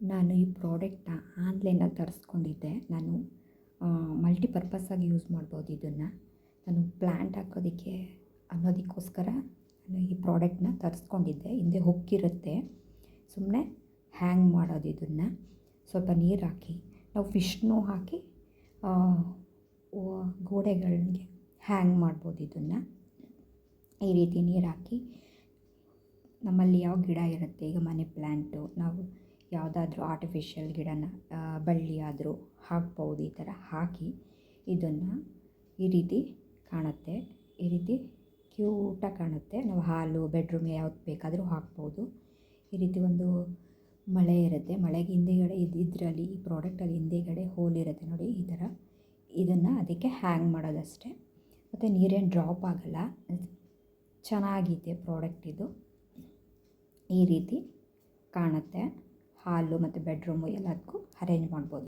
ನಾನು ಈ ಪ್ರಾಡಕ್ಟ್ನ ಆನ್ಲೈನಲ್ಲಿ ತರಿಸ್ಕೊಂಡಿದ್ದೆ. ನಾನು ಮಲ್ಟಿಪರ್ಪಸ್ಸಾಗಿ ಯೂಸ್ ಮಾಡ್ಬೋದು ಇದನ್ನು. ನಾನು ಪ್ಲ್ಯಾಂಟ್ ಹಾಕೋದಕ್ಕೆ ಅನ್ನೋದಕ್ಕೋಸ್ಕರ ನಾನು ಈ ಪ್ರಾಡಕ್ಟ್ನ ತರಿಸ್ಕೊಂಡಿದ್ದೆ. ಹಿಂದೆ ಹೊಕ್ಕಿರುತ್ತೆ. ಸುಮ್ಮನೆ ಹ್ಯಾಂಗ್ ಮಾಡೋದು ಇದನ್ನು. ಸ್ವಲ್ಪ ನೀರು ಹಾಕಿ. ನಾವು ಫಿಶ್ನೂ ಹಾಕಿ ಗೋಡೆಗಳಿಗೆ ಹ್ಯಾಂಗ್ ಮಾಡ್ಬೋದು ಇದನ್ನು. ಈ ರೀತಿ ನೀರು ಹಾಕಿ. ನಮ್ಮಲ್ಲಿ ಯಾವ ಗಿಡ ಇರುತ್ತೆ? ಈಗ ಮನಿ ಪ್ಲ್ಯಾಂಟು ನಾವು ಯಾವುದಾದ್ರೂ ಆರ್ಟಿಫಿಷಿಯಲ್ ಗಿಡನ ಬಳ್ಳಿ ಆದರೂ ಹಾಕ್ಬೋದು, ಈ ಥರ ಹಾಕಿ ಇದನ್ನು ಈ ರೀತಿ ಕಾಣುತ್ತೆ. ಈ ರೀತಿ ಕ್ಯೂಟಾಗಿ ಕಾಣುತ್ತೆ. ನಾವು ಹಾಲು ಬೆಡ್ರೂಮ್ ಯಾವ್ದು ಬೇಕಾದರೂ ಹಾಕ್ಬೋದು. ಈ ರೀತಿ ಒಂದು ಮಳೆ ಇರುತ್ತೆ. ಮಳೆಗೆ ಹಿಂದೆಗಡೆ ಇದು, ಇದರಲ್ಲಿ, ಈ ಪ್ರಾಡಕ್ಟಲ್ಲಿ ಹಿಂದೆಗಡೆ ಹೋಲ್ ಇರುತ್ತೆ ನೋಡಿ, ಈ ಥರ ಇದನ್ನು ಅದಕ್ಕೆ ಹ್ಯಾಂಗ್ ಮಾಡೋದಷ್ಟೇ. ಮತ್ತು ನೀರೇನು ಡ್ರಾಪ್ ಆಗಲ್ಲ. ಚೆನ್ನಾಗಿದೆ ಪ್ರಾಡಕ್ಟ್ ಇದು. ಈ ರೀತಿ ಕಾಣುತ್ತೆ. ಹಾಲು ಮತ್ತು ಬೆಡ್ರೂಮು ಎಲ್ಲದಕ್ಕೂ ಅರೇಂಜ್ ಮಾಡ್ಬೋದು.